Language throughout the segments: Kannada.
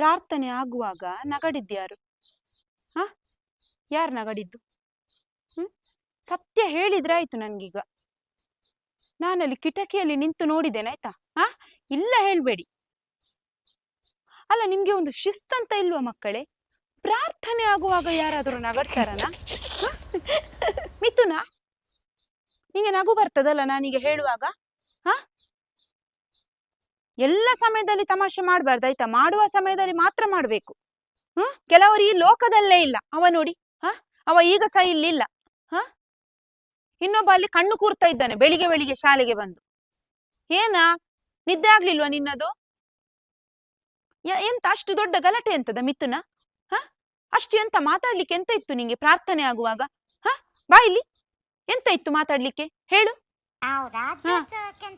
ಪ್ರಾರ್ಥನೆ ಆಗುವಾಗ ನಗಡಿದ್ಯಾರು? ಹಾ? ಯಾರು ನಗಡಿದ್ದು? ಹ್ಮ್? ಸತ್ಯ ಹೇಳಿದ್ರೆ ಆಯ್ತು ನನ್ಗೀಗ. ನಾನಲ್ಲಿ ಕಿಟಕಿಯಲ್ಲಿ ನಿಂತು ನೋಡಿದ್ದೇನೆ, ಆಯ್ತಾ? ಹ? ಇಲ್ಲ ಹೇಳ್ಬೇಡಿ. ಅಲ್ಲ, ನಿಮ್ಗೆ ಒಂದು ಶಿಸ್ತಂತ ಇಲ್ವಾ ಮಕ್ಕಳೇ? ಪ್ರಾರ್ಥನೆ ಆಗುವಾಗ ಯಾರಾದರೂ ನಗಡ್ತಾರನ? ಮಿಥುನಾ? ನಿಂಗೆ ನಗು ಬರ್ತದಲ್ಲ ನಾನೀಗ ಹೇಳುವಾಗ? ಎಲ್ಲ ಸಮಯದಲ್ಲಿ ತಮಾಷೆ ಮಾಡಬಾರ್ದು, ಆಯ್ತಾ? ಮಾಡುವ ಸಮಯದಲ್ಲಿ ಮಾತ್ರ ಮಾಡ್ಬೇಕು. ಹ್ಮ್ ಕೆಲವರು ಈ ಲೋಕದಲ್ಲೇ ಇಲ್ಲ. ಅವ ನೋಡಿ, ಹ? ಅವ ಈಗ ಸಹ ಇಲ್ಲಿಲ್ಲ. ಹ? ಇನ್ನೊಬ್ಬ ಅಲ್ಲಿ ಕಣ್ಣು ಕೂರ್ತಾ ಇದ್ದಾನೆ, ಬೆಳಿಗ್ಗೆ ಬೆಳಿಗ್ಗೆ ಶಾಲೆಗೆ ಬಂದು. ಏನಾ? ನಿದ್ದೆ ಆಗ್ಲಿಲ್ವಾ ನಿನ್ನದು? ಎಂತ? ಅಷ್ಟು ದೊಡ್ಡ ಗಲಾಟೆ ಎಂತದ ಮಿಥುನ? ಹ? ಅಷ್ಟು ಎಂತ ಮಾತಾಡ್ಲಿಕ್ಕೆ ಎಂತ ಇತ್ತು ನಿಂಗೆ ಪ್ರಾರ್ಥನೆ ಆಗುವಾಗ? ಹ? ಬಾ ಇಲ್ಲಿ. ಎಂತ ಇತ್ತು ಮಾತಾಡ್ಲಿಕ್ಕೆ? ಹೇಳು.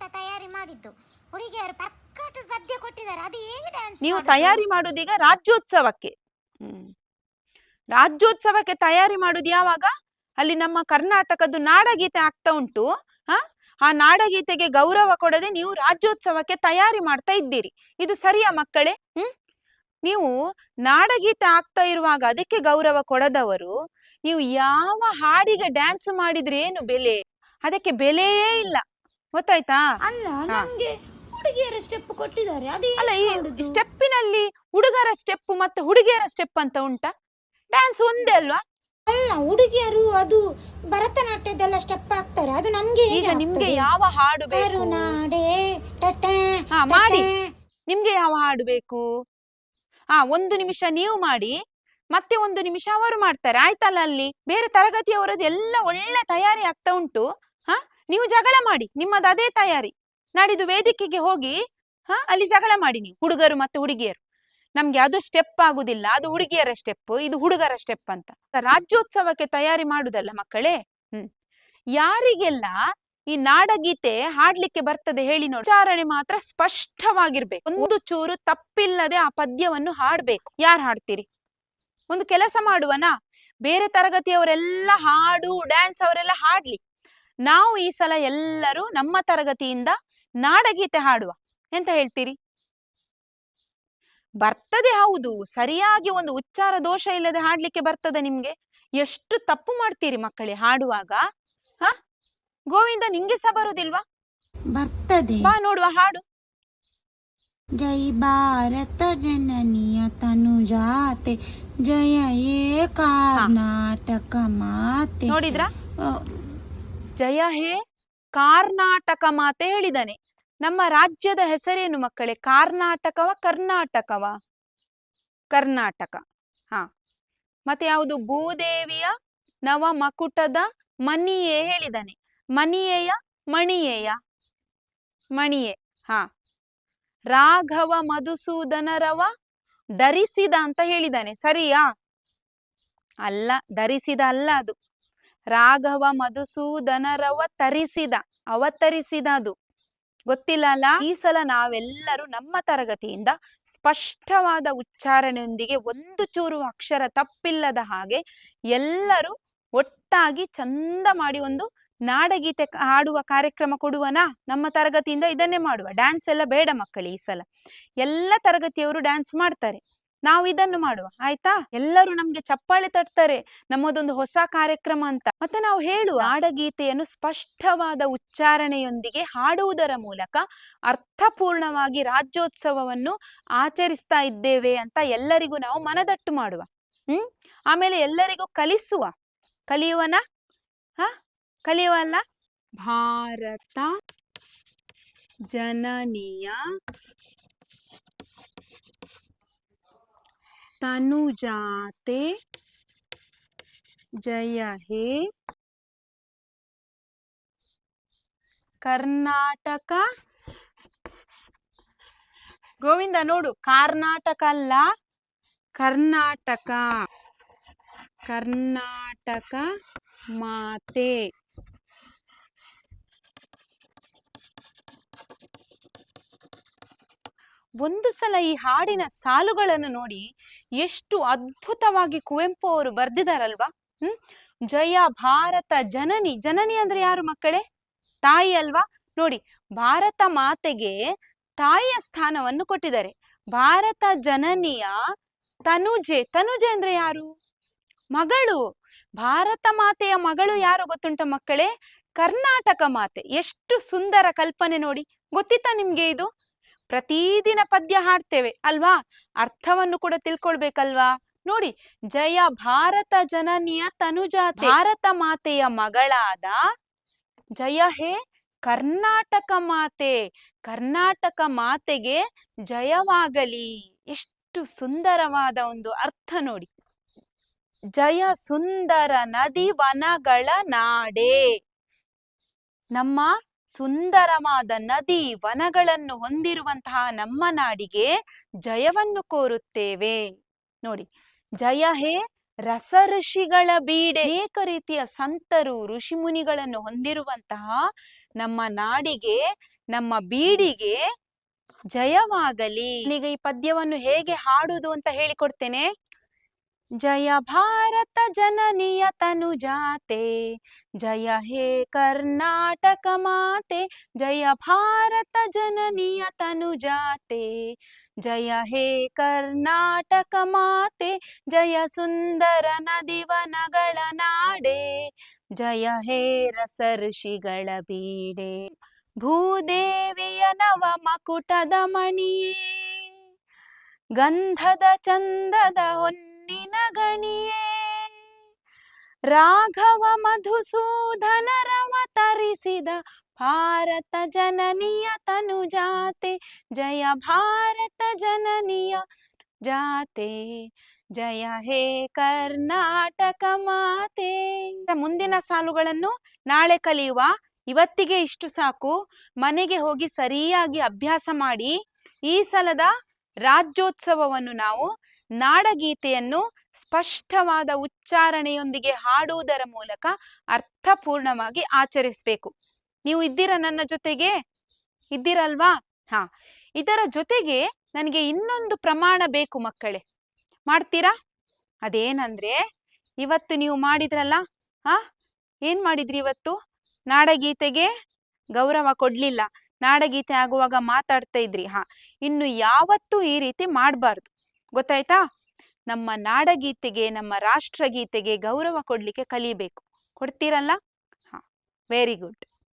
ತಯಾರಿ ಮಾಡಿದ್ದು ಹುಡುಗಿಯರು ಪಕ್ಕಟ ಪದ್ಯ ಕೊಟ್ಟಿದ್ದಾರೆ. ಅದು ಹೇಗೆ ಡ್ಯಾನ್ಸ್ ನೀವು ತಯಾರಿ ಮಾಡುದೀಗ ರಾಜ್ಯೋತ್ಸವಕ್ಕೆ. ಹ್ಮ್. ರಾಜ್ಯೋತ್ಸವಕ್ಕೆ ತಯಾರಿ ಮಾಡುದು ಯಾವಾಗ? ಅಲ್ಲಿ ನಮ್ಮ ಕರ್ನಾಟಕದ್ದು ನಾಡಗೀತೆ ಆಗ್ತಾ ಉಂಟು. ಹ? ಆ ನಾಡಗೀತೆಗೆ ಗೌರವ ಕೊಡದೆ ನೀವು ರಾಜ್ಯೋತ್ಸವಕ್ಕೆ ತಯಾರಿ ಮಾಡ್ತಾ ಇದ್ದೀರಿ. ಇದು ಸರಿಯಾ ಮಕ್ಕಳೇ? ಹ್ಮ್? ನೀವು ನಾಡಗೀತೆ ಆಗ್ತಾ ಇರುವಾಗ ಅದಕ್ಕೆ ಗೌರವ ಕೊಡದವರು ನೀವು ಯಾವ ಹಾಡಿಗೆ ಡ್ಯಾನ್ಸ್ ಮಾಡಿದ್ರೆ ಏನು ಬೆಲೆ? ಅದಕ್ಕೆ ಬೆಲೆಯೇ ಇಲ್ಲ. ಗೊತ್ತಾಯ್ತಾ? ಅಲ್ಲ ಹಾ. ನಮ್ಗೆ ಹುಡುಗಿಯರ ಸ್ಟೆಪ್ ಕೊಟ್ಟಿದ್ದಾರೆ. ಅದು ಅಲ್ಲ ಈ? ಸ್ಟೆಪ್ಪಿನಲ್ಲಿ ಹುಡುಗರ ಸ್ಟೆಪ್ ಮತ್ತೆ ಹುಡುಗಿಯರ ಸ್ಟೆಪ್ ಅಂತ ಉಂಟಾ? ಡ್ಯಾನ್ಸ್ ಒಂದೇ ಅಲ್ವಾ? ಅಲ್ಲ ಹುಡುಗಿಯರು ಅದು ಭರತನಾಟ್ಯದೆಲ್ಲ ಸ್ಟೆಪ್ ಹಾಕ್ತಾರೆ. ಅದು ನಮ್ಗೆ ಈಗ ನಿಮ್ಗೆ ಯಾವ ಹಾಡು ಬೇಕು? ಕರುನಾಡೆ ಟಟ ಹಾ ಮಾಡಿ. ನಿಮ್ಗೆ ಯಾವ ಹಾಡು ಬೇಕು? ಹಾ ಒಂದು ನಿಮಿಷ ನೀವು ಮಾಡಿ. ಮತ್ತೆ ಒಂದು ನಿಮಿಷ ಅವರು ಮಾಡ್ತಾರೆ. ಆಯ್ತಲ್ಲ ಅಲ್ಲಿ? ಬೇರೆ ತರಗತಿಯವರದ್ದು ಎಲ್ಲ ಒಳ್ಳೆ ತಯಾರಿ ಆಗ್ತಾ ಉಂಟು. ಹಾ ನೀವು ಜಗಳ ಮಾಡಿ. ನಿಮ್ಮದು ಅದೇ ತಯಾರಿ. ನಾಡಿದ್ದು ವೇದಿಕೆಗೆ ಹೋಗಿ, ಹಾ, ಅಲ್ಲಿ ಜಗಳ ಮಾಡಿ ನೀವು, ಹುಡುಗರು ಮತ್ತು ಹುಡುಗಿಯರು. ನಮ್ಗೆ ಅದು ಸ್ಟೆಪ್ ಆಗುದಿಲ್ಲ, ಅದು ಹುಡುಗಿಯರ ಸ್ಟೆಪ್ ಇದು ಹುಡುಗರ ಸ್ಟೆಪ್ ಅಂತ. ರಾಜ್ಯೋತ್ಸವಕ್ಕೆ ತಯಾರಿ ಮಾಡುದಲ್ಲ ಮಕ್ಕಳೇ? ಹ್ಮ್. ಯಾರಿಗೆಲ್ಲ ಈ ನಾಡಗೀತೆ ಹಾಡ್ಲಿಕ್ಕೆ ಬರ್ತದೆ ಹೇಳಿ ನೋಡಿ, ಉಚ್ಚಾರಣೆ ಮಾತ್ರ ಸ್ಪಷ್ಟವಾಗಿರ್ಬೇಕು. ಒಂದು ಚೂರು ತಪ್ಪಿಲ್ಲದೆ ಆ ಪದ್ಯವನ್ನು ಹಾಡ್ಬೇಕು. ಯಾರು ಹಾಡ್ತೀರಿ? ಒಂದು ಕೆಲಸ ಮಾಡುವನ? ಬೇರೆ ತರಗತಿಯವರೆಲ್ಲ ಹಾಡು ಡ್ಯಾನ್ಸ್ ಅವರೆಲ್ಲ ಹಾಡ್ಲಿ. ನಾವು ಈ ಸಲ ಎಲ್ಲರೂ ನಮ್ಮ ತರಗತಿಯಿಂದ ನಾಡಗೀತೆ ಹಾಡುವ. ಎಂತ ಹೇಳ್ತೀರಿ? ಬರ್ತದೆ ಹೌದು. ಸರಿಯಾಗಿ ಒಂದು ಉಚ್ಚಾರ ದೋಷ ಇಲ್ಲದೆ ಹಾಡ್ಲಿಕ್ಕೆ ಬರ್ತದೆ ನಿಮ್ಗೆ. ಎಷ್ಟು ತಪ್ಪು ಮಾಡ್ತೀರಿ ಮಕ್ಕಳೇ ಹಾಡುವಾಗ? ಹ? ಗೋವಿಂದ ನಿಂಗೆ ಸಹ ಬರುದಿಲ್ವಾ? ಬರ್ತದೆ. ಬಾ ನೋಡುವ ಹಾಡು. ಜೈ ಭಾರತ ಜನನಿಯ ತನುಜಾತೆ. ಜಯ ಹೇ ಕರ್ನಾಟಕ ಮಾತೆ. ನೋಡಿದ್ರಾ? ಜಯ ಹೇ ಕಾರ್ನಾಟಕ ಮಾತೆ ಹೇಳಿದಾನೆ. ನಮ್ಮ ರಾಜ್ಯದ ಹೆಸರೇನು ಮಕ್ಕಳೇ? ಕಾರ್ನಾಟಕವ, ಕರ್ನಾಟಕವ? ಕರ್ನಾಟಕ. ಹಾ. ಮತ್ತೆ ಯಾವುದು? ಭೂದೇವಿಯ ನವ ಮಕುಟದ ಮಣಿಯೇ ಹೇಳಿದಾನೆ. ಮಣಿಯೇಯ ಮಣಿಯೇಯ? ಮಣಿಯೇ. ಹಾ. ರಾಘವ ಮಧುಸೂದನರವ ಧರಿಸಿದ ಅಂತ ಹೇಳಿದಾನೆ. ಸರಿಯಾ? ಅಲ್ಲ, ಧರಿಸಿದ ಅಲ್ಲ ಅದು. ರಾಘವ ಮಧುಸೂದನರವ ತರಿಸಿದ, ಅವತರಿಸಿದ ಅದು. ಗೊತ್ತಿಲ್ಲ ಅಲ್ಲ? ಈ ಸಲ ನಾವೆಲ್ಲರೂ ನಮ್ಮ ತರಗತಿಯಿಂದ ಸ್ಪಷ್ಟವಾದ ಉಚ್ಚಾರಣೆಯೊಂದಿಗೆ ಒಂದು ಚೂರು ಅಕ್ಷರ ತಪ್ಪಿಲ್ಲದ ಹಾಗೆ ಎಲ್ಲರೂ ಒಟ್ಟಾಗಿ ಚಂದ ಮಾಡಿ ಒಂದು ನಾಡಗೀತೆ ಹಾಡುವ ಕಾರ್ಯಕ್ರಮ ಕೊಡುವನಾ? ನಮ್ಮ ತರಗತಿಯಿಂದ ಇದನ್ನೇ ಮಾಡುವ. ಡ್ಯಾನ್ಸ್ ಎಲ್ಲ ಬೇಡ ಮಕ್ಕಳು ಈ ಸಲ. ಎಲ್ಲ ತರಗತಿಯವರು ಡ್ಯಾನ್ಸ್ ಮಾಡ್ತಾರೆ. ನಾವು ಇದನ್ನು ಮಾಡುವ ಆಯ್ತಾ? ಎಲ್ಲರೂ ನಮ್ಗೆ ಚಪ್ಪಾಳೆ ತಟ್ತಾರೆ ನಮ್ಮದೊಂದು ಹೊಸ ಕಾರ್ಯಕ್ರಮ ಅಂತ. ಮತ್ತೆ ನಾವು ಹೇಳುವ ಹಾಡಗೀತೆಯನ್ನು ಸ್ಪಷ್ಟವಾದ ಉಚ್ಚಾರಣೆಯೊಂದಿಗೆ ಹಾಡುವುದರ ಮೂಲಕ ಅರ್ಥಪೂರ್ಣವಾಗಿ ರಾಜ್ಯೋತ್ಸವವನ್ನು ಆಚರಿಸ್ತಾ ಇದ್ದೇವೆ ಅಂತ ಎಲ್ಲರಿಗೂ ನಾವು ಮನದಟ್ಟು ಮಾಡುವ. ಹ್ಮ್? ಆಮೇಲೆ ಎಲ್ಲರಿಗೂ ಕಲಿಸುವ. ಕಲಿಯುವನ? ಹ? ಕಲಿಯುವಲ್ಲ ಭಾರತ ಜನನಿಯ ತನುಜಾತೆ ಜಯ ಹೇ ಕರ್ನಾಟಕ. ಗೋವಿಂದ ನೋಡು ಕರ್ನಾಟಕ ಅಲ್ಲ ಕರ್ನಾಟಕ. ಕರ್ನಾಟಕ ಮಾತೆ. ಒಂದು ಸಲ ಈ ಹಾಡಿನ ಸಾಲುಗಳನ್ನು ನೋಡಿ ಎಷ್ಟು ಅದ್ಭುತವಾಗಿ ಕುವೆಂಪು ಅವರು ಬರ್ದಿದಾರಲ್ವಾ? ಹ್ಮ್? ಜಯ ಭಾರತ ಜನನಿ. ಜನನಿ ಅಂದ್ರೆ ಯಾರು ಮಕ್ಕಳೇ? ತಾಯಿ ಅಲ್ವಾ? ನೋಡಿ, ಭಾರತ ಮಾತೆಗೆ ತಾಯಿಯ ಸ್ಥಾನವನ್ನು ಕೊಟ್ಟಿದ್ದಾರೆ. ಭಾರತ ಜನನಿಯ ತನುಜೆ. ತನುಜೆ ಅಂದ್ರೆ ಯಾರು? ಮಗಳು. ಭಾರತ ಮಾತೆಯ ಮಗಳು ಯಾರು ಗೊತ್ತುಂಟ ಮಕ್ಕಳೇ? ಕರ್ನಾಟಕ ಮಾತೆ. ಎಷ್ಟು ಸುಂದರ ಕಲ್ಪನೆ ನೋಡಿ. ಗೊತ್ತಿತ್ತಾ ನಿಮ್ಗೆ ಇದು? ಪ್ರತಿದಿನ ಪದ್ಯ ಹಾಡ್ತೇವೆ, ಅಲ್ವಾ? ಅರ್ಥವನ್ನು ಕೂಡ ತಿಳ್ಕೊಳ್ಬೇಕಲ್ವಾ? ನೋಡಿ, ಜಯ ಭಾರತ ಜನನಿಯ ತನುಜಾತೆ, ಭಾರತ ಮಾತೆಯ ಮಗಳಾದ ಜಯ ಹೇ ಕರ್ನಾಟಕ ಮಾತೆ, ಕರ್ನಾಟಕ ಮಾತೆಗೆ ಜಯವಾಗಲಿ. ಎಷ್ಟು ಸುಂದರವಾದ ಒಂದು ಅರ್ಥ ನೋಡಿ. ಜಯ ಸುಂದರ ನದಿ ವನಗಳ ನಾಡೆ. ನಮ್ಮ ಸುಂದರವಾದ ನದಿ ವನಗಳನ್ನು ಹೊಂದಿರುವಂತಹ ನಮ್ಮ ನಾಡಿಗೆ ಜಯವನ್ನು ಕೋರುತ್ತೇವೆ. ನೋಡಿ, ಜಯ ಹೇ ರಸ ಋಷಿಗಳ ಬೀಡೆ. ಅನೇಕ ರೀತಿಯ ಸಂತರು ಋಷಿಮುನಿಗಳನ್ನು ಹೊಂದಿರುವಂತಹ ನಮ್ಮ ನಾಡಿಗೆ, ನಮ್ಮ ಬೀಡಿಗೆ ಜಯವಾಗಲಿ. ಈಗ ಈ ಪದ್ಯವನ್ನು ಹೇಗೆ ಹಾಡುವುದು ಅಂತ ಹೇಳಿಕೊಡ್ತೇನೆ. ಜಯ ಭಾರತ ಜನನಿಯ ತನುಜಾತೆ ಜಯ ಹೇ ಕರ್ನಾಟಕ ಮಾತೆ ಜಯ ಭಾರತ ಜನನಿಯ ತನುಜಾತೆ ಜಯ ಹೇ ಕರ್ನಾಟಕ ಮಾತೆ ಜಯ ಸುಂದರ ನದಿವನಗಳ ನಾಡೆ ಜಯ ಹೇ ರಸ ಋಷಿಗಳ ಬೀಡೆ ಭೂದೇವಿಯ ನವ ಮಕುಟದ ಮಣಿಯೇ, ಗಂಧದ ಚಂದದ ಹೊನ್ನಿನ ಗಣಿಯೇ. ರಾಘವ ಮಧುಸೂದನ ರವ ತರಿಸಿದ ಭಾರತ ಜನನಿಯ ತನುಜಾತೆ. ಜಯ ಭಾರತ ಜನನಿಯ ಜಾತೆ. ಜಯ ಹೇ ಕರ್ನಾಟಕ ಮಾತೆ. ಮುಂದಿನ ಸಾಲುಗಳನ್ನು ನಾಳೆ ಕಲಿಯುವ. ಇವತ್ತಿಗೆ ಇಷ್ಟು ಸಾಕು. ಮನೆಗೆ ಹೋಗಿ ಸರಿಯಾಗಿ ಅಭ್ಯಾಸ ಮಾಡಿ. ಈ ಸಲದ ರಾಜ್ಯೋತ್ಸವವನ್ನು ನಾವು ನಾಡಗೀತೆಯನ್ನು ಸ್ಪಷ್ಟವಾದ ಉಚ್ಚಾರಣೆಯೊಂದಿಗೆ ಹಾಡುವುದರ ಮೂಲಕ ಅರ್ಥಪೂರ್ಣವಾಗಿ ಆಚರಿಸಬೇಕು. ನೀವು ಇದ್ದೀರಾ ನನ್ನ ಜೊತೆಗೆ? ಇದ್ದೀರಲ್ವಾ? ಹಾ. ಇದರ ಜೊತೆಗೆ ನನಗೆ ಇನ್ನೊಂದು ಪ್ರಮಾಣ ಬೇಕು ಮಕ್ಕಳೇ. ಮಾಡ್ತೀರಾ? ಅದೇನಂದ್ರೆ, ಇವತ್ತು ನೀವು ಮಾಡಿದ್ರಲ್ಲ ಹಾ ಏನ್ ಮಾಡಿದ್ರಿ ಇವತ್ತು? ನಾಡಗೀತೆಗೆ ಗೌರವ ಕೊಡ್ಲಿಲ್ಲ. ನಾಡಗೀತೆ ಆಗುವಾಗ ಮಾತಾಡ್ತಾ ಇದ್ರಿ. ಹಾ. ಇನ್ನು ಯಾವತ್ತೂ ಈ ರೀತಿ ಮಾಡಬಾರ್ದು. ಗೊತ್ತಾಯ್ತಾ? ನಮ್ಮ ನಾಡಗೀತೆಗೆ ನಮ್ಮ ರಾಷ್ಟ್ರಗೀತೆಗೆ ಗೌರವ ಕೊಡ್ಲಿಕ್ಕೆ ಕಲಿಬೇಕು. ಕೊಡ್ತೀರಲ್ಲ? ಹಾ ವೆರಿ ಗುಡ್